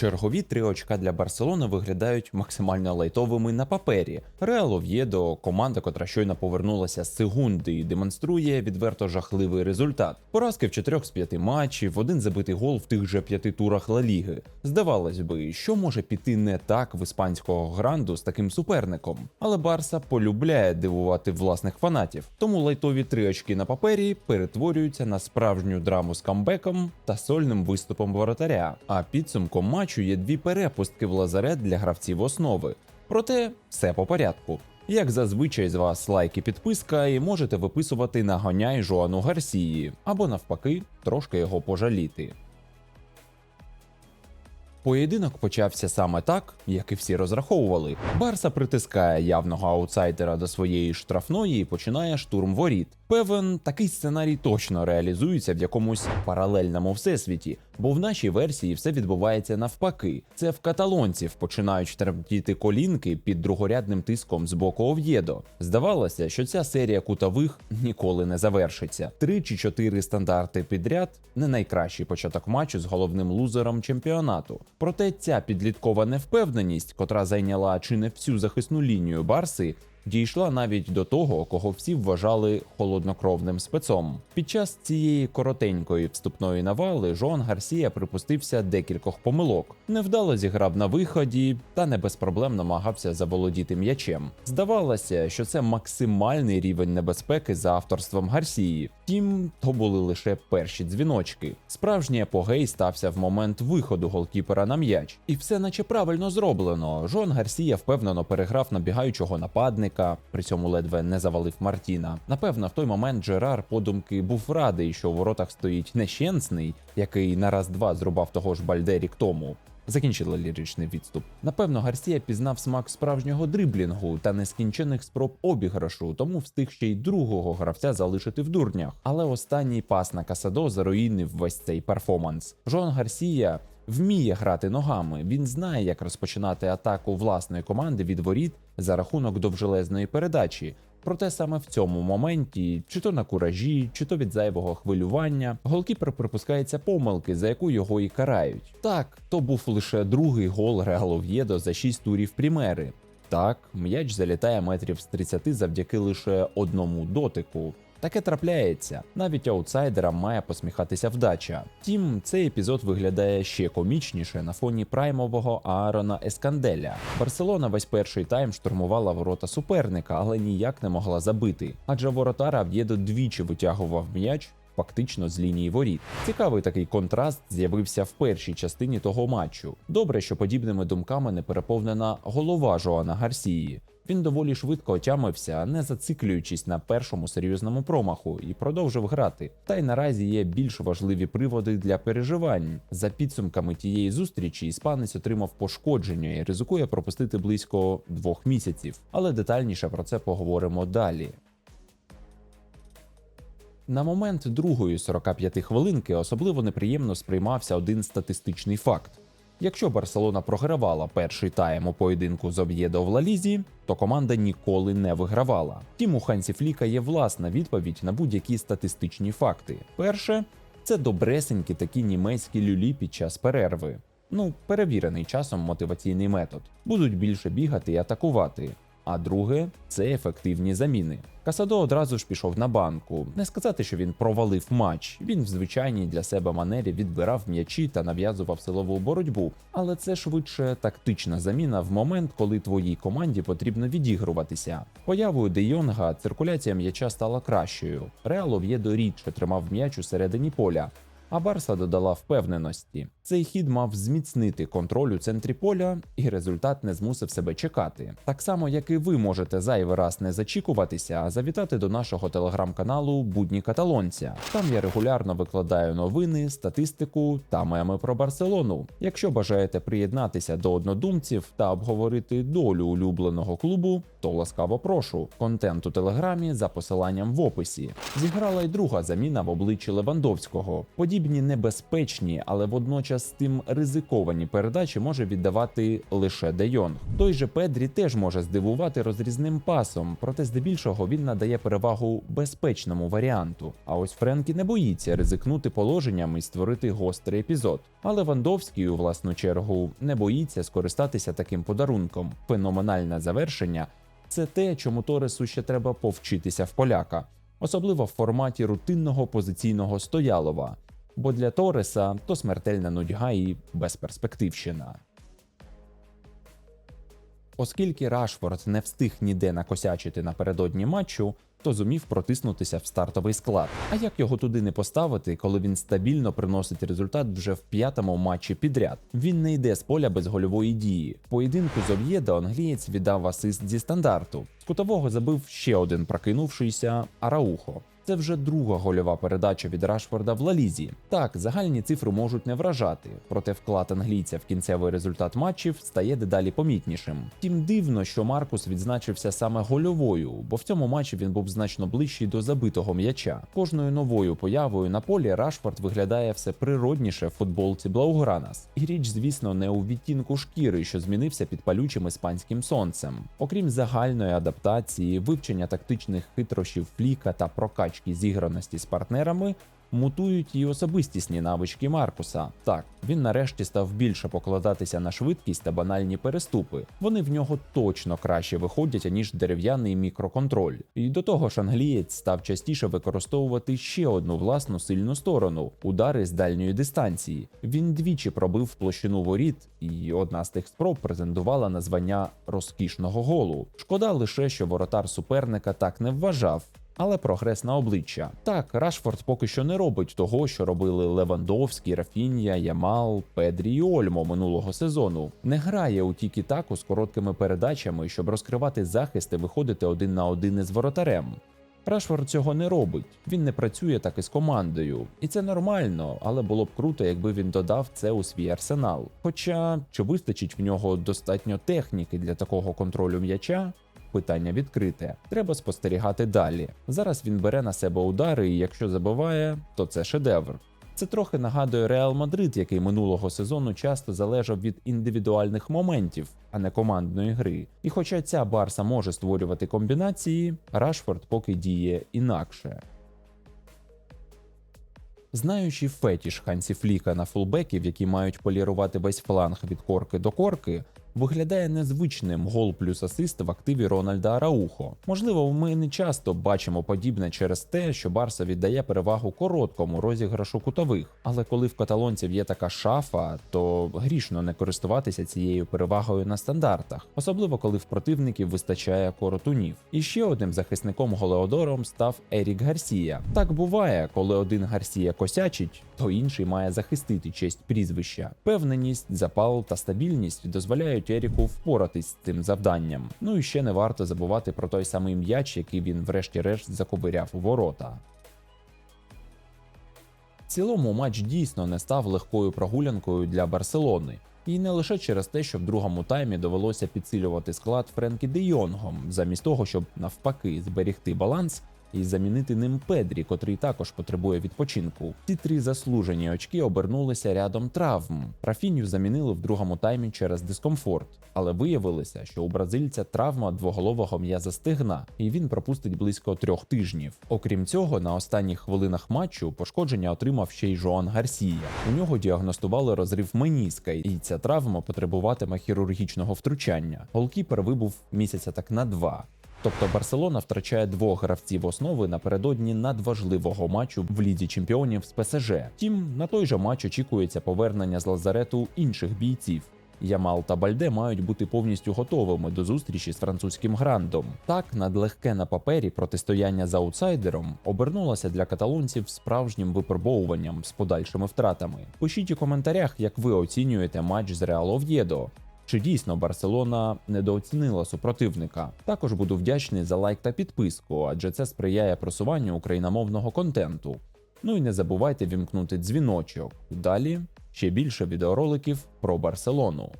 Чергові три очка для Барселони виглядають максимально лайтовими на папері. Реал Ов'єдо, команда, котра щойно повернулася з Сегунди, і демонструє відверто жахливий результат. Поразки в чотирьох з п'яти матчів, один забитий гол в тих же п'яти турах Ла Ліги. Здавалось би, що може піти не так в іспанського гранду з таким суперником. Але Барса полюбляє дивувати власних фанатів. Тому лайтові три очки на папері перетворюються на справжню драму з камбеком та сольним виступом воротаря. А підсумком матчу є дві перепустки в лазарет для гравців основи. Проте все по порядку. Як зазвичай з вас лайк і підписка, і можете виписувати наганяй Жоану Гарсії, або навпаки, трошки його пожаліти. Поєдинок почався саме так, як і всі розраховували. Барса притискає явного аутсайдера до своєї штрафної і починає штурм воріт. Певен, такий сценарій точно реалізується в якомусь паралельному всесвіті, бо в нашій версії все відбувається навпаки. Це в каталонців починають тремтіти колінки під другорядним тиском з боку Ов'єдо. Здавалося, що ця серія кутових ніколи не завершиться. Три чи чотири стандарти підряд не найкращий початок матчу з головним лузером чемпіонату. Проте ця підліткова невпевненість, котра зайняла чи не всю захисну лінію Барси, дійшла навіть до того, кого всі вважали холоднокровним спецом. Під час цієї коротенької вступної навали Жоан Гарсія припустився декількох помилок. Невдало зіграв на виході та не без проблем намагався заволодіти м'ячем. Здавалося, що це максимальний рівень небезпеки за авторством Гарсії. Втім, то були лише перші дзвіночки. Справжній апогей стався в момент виходу голкіпера на м'яч, і все наче правильно зроблено. Жон Гарсія впевнено переграв набігаючого нападника, при цьому ледве не завалив Мартіна. Напевно, в той момент Джерар подумки був радий, що у воротах стоїть нещенсний, який на раз-два зрубав того ж Бальде рік тому. Закінчили ліричний відступ. Напевно, Гарсія пізнав смак справжнього дриблінгу та нескінчених спроб обіграшу, тому встиг ще й другого гравця залишити в дурнях. Але останній пас на Касадо заруїнив весь цей перформанс. Жон Гарсія вміє грати ногами. Він знає, як розпочинати атаку власної команди від воріт за рахунок довжелезної передачі. Проте саме в цьому моменті, чи то на куражі, чи то від зайвого хвилювання, голкіпер припускається помилки, за яку його і карають. Так, то був лише другий гол Реал Ов'єдо за 6 турів Прімери. Так, м'яч залітає метрів з 30 завдяки лише одному дотику. Таке трапляється. Навіть аутсайдерам має посміхатися вдача. Втім, цей епізод виглядає ще комічніше на фоні праймового Аарона Есканделя. Барселона весь перший тайм штурмувала ворота суперника, але ніяк не могла забити. Адже воротар Ав'єдо двічі витягував м'яч. Фактично з лінії воріт. Цікавий такий контраст з'явився в першій частині того матчу. Добре, що подібними думками не переповнена голова Жоана Гарсії. Він доволі швидко отямився, не зациклюючись на першому серйозному промаху, і продовжив грати. Та й наразі є більш важливі приводи для переживань. За підсумками тієї зустрічі, іспанець отримав пошкодження і ризикує пропустити близько двох місяців. Але детальніше про це поговоримо далі. На момент другої 45 хвилинки особливо неприємно сприймався один статистичний факт. Якщо Барселона програвала перший тайм у поєдинку з Об'єдо в Лалізі, то команда ніколи не вигравала. Втім, у Хансі Фліка є власна відповідь на будь-які статистичні факти. Перше це добресенькі такі німецькі люлі під час перерви. Ну, перевірений часом мотиваційний метод. Будуть більше бігати і атакувати. А друге це ефективні заміни. Касадо одразу ж пішов на банку. Не сказати, що він провалив матч. Він в звичайній для себе манері відбирав м'ячі та нав'язував силову боротьбу. Але це швидше тактична заміна в момент, коли твоїй команді потрібно відігруватися. Появою Де Йонга циркуляція м'яча стала кращою. Реал Ов'єдо рідше тримав м'яч у середині поля. А Барса додала впевненості. Цей хід мав зміцнити контроль у центрі поля, і результат не змусив себе чекати. Так само, як і ви можете зайвий раз не зачікуватися, а завітати до нашого телеграм-каналу Будні каталонця. Там я регулярно викладаю новини, статистику та меми про Барселону. Якщо бажаєте приєднатися до однодумців та обговорити долю улюбленого клубу, то ласкаво прошу. Контент у телеграмі за посиланням в описі. Зіграла й друга заміна в обличчі Левандовського. Подібні Подібні небезпечні, але водночас з тим ризиковані передачі може віддавати лише Де Йонг. Той же Педрі теж може здивувати розрізним пасом, проте здебільшого він надає перевагу безпечному варіанту. А ось Френкі не боїться ризикнути положенням і створити гострий епізод. А Левандовський, у власну чергу, не боїться скористатися таким подарунком. Феноменальне завершення це те, чому Торесу ще треба повчитися в поляка, особливо в форматі рутинного позиційного стоялова. Бо для Тореса то смертельна нудьга і безперспективщина. Оскільки Рашфорд не встиг ніде накосячити напередодні матчу, то зумів протиснутися в стартовий склад. А як його туди не поставити, коли він стабільно приносить результат вже в п'ятому матчі підряд? Він не йде з поля без гольової дії. Поєдинку з Ов'єдо англієць віддав асист зі стандарту. З кутового забив ще один прокинувшийся Араухо. Це вже друга гольова передача від Рашфорда в Лалізі. Так, загальні цифри можуть не вражати, проте вклад англійця в кінцевий результат матчів стає дедалі помітнішим. Втім, дивно, що Маркус відзначився саме гольовою, бо в цьому матчі він був значно ближчий до забитого м'яча. Кожною новою появою на полі Рашфорд виглядає все природніше в футболці Блаугранас. І річ, звісно, не у відтінку шкіри, що змінився під палючим іспанським сонцем. Окрім загальної адаптації, вивчення тактичних хитрощів фліка та прокачки зіграності з партнерами. Мутують і особистісні навички Маркуса. Так, він нарешті став більше покладатися на швидкість та банальні переступи. Вони в нього точно краще виходять, аніж дерев'яний мікроконтроль. І до того ж, англієць став частіше використовувати ще одну власну сильну сторону удари з дальньої дистанції. Він двічі пробив площину воріт, і одна з тих спроб претендувала на звання розкішного голу. Шкода лише, що воротар суперника так не вважав. Але прогрес на обличчя. Так, Рашфорд поки що не робить того, що робили Левандовський, Рафінія, Ямал, Педрі і Ольмо минулого сезону. Не грає у тікі таку з короткими передачами, щоб розкривати захист і виходити один на один із воротарем. Рашфорд цього не робить. Він не працює так із командою, і це нормально, але було б круто, якби він додав це у свій арсенал. Хоча чи вистачить в нього достатньо техніки для такого контролю м'яча? Питання відкрите. Треба спостерігати далі. Зараз він бере на себе удари, і якщо забиває, то це шедевр. Це трохи нагадує Реал Мадрид, який минулого сезону часто залежав від індивідуальних моментів, а не командної гри. І хоча ця Барса може створювати комбінації, Рашфорд поки діє інакше. Знаючи фетіш Хансі Фліка на фулбеків, які мають полірувати весь фланг від корки до корки, виглядає незвичним гол плюс асист в активі Рональда Араухо. Можливо, ми не часто бачимо подібне через те, що Барса віддає перевагу короткому розіграшу кутових. Але коли в каталонців є така шафа, то грішно не користуватися цією перевагою на стандартах, особливо коли в противників вистачає коротунів. І ще одним захисником Голеодором став Ерік Гарсія. Так буває, коли один Гарсія косячить, то інший має захистити честь прізвища. Певненість, запал та стабільність дозволяють Еріку впоратись з цим завданням. Ну і ще не варто забувати про той самий м'яч, який він врешті-решт заковиряв у ворота. В цілому матч дійсно не став легкою прогулянкою для Барселони. І не лише через те, що в другому таймі довелося підсилювати склад Френкі Де Йонгом, замість того, щоб навпаки зберегти баланс і замінити ним Педрі, котрий також потребує відпочинку. Ці три заслужені очки обернулися рядом травм. Рафіню замінили в другому таймі через дискомфорт, але виявилося, що у бразильця травма двоголового м'яза стегна, і він пропустить близько трьох тижнів. Окрім цього, на останніх хвилинах матчу пошкодження отримав ще й Жоан Гарсія. У нього діагностували розрив меніска, і ця травма потребуватиме хірургічного втручання. Голкіпер вибув місяця так на два. Тобто Барселона втрачає двох гравців основи напередодні надважливого матчу в лізі чемпіонів з ПСЖ. Втім, на той же матч очікується повернення з лазарету інших бійців. Ямал та Бальде мають бути повністю готовими до зустрічі з французьким грандом. Так, надлегке на папері протистояння з аутсайдером обернулося для каталонців справжнім випробовуванням з подальшими втратами. Пишіть у коментарях, як ви оцінюєте матч з Реал Ов'єдо. Чи дійсно Барселона недооцінила супротивника? Також буду вдячний за лайк та підписку, адже це сприяє просуванню україномовного контенту. Ну і не забувайте вімкнути дзвіночок. Далі ще більше відеороликів про Барселону.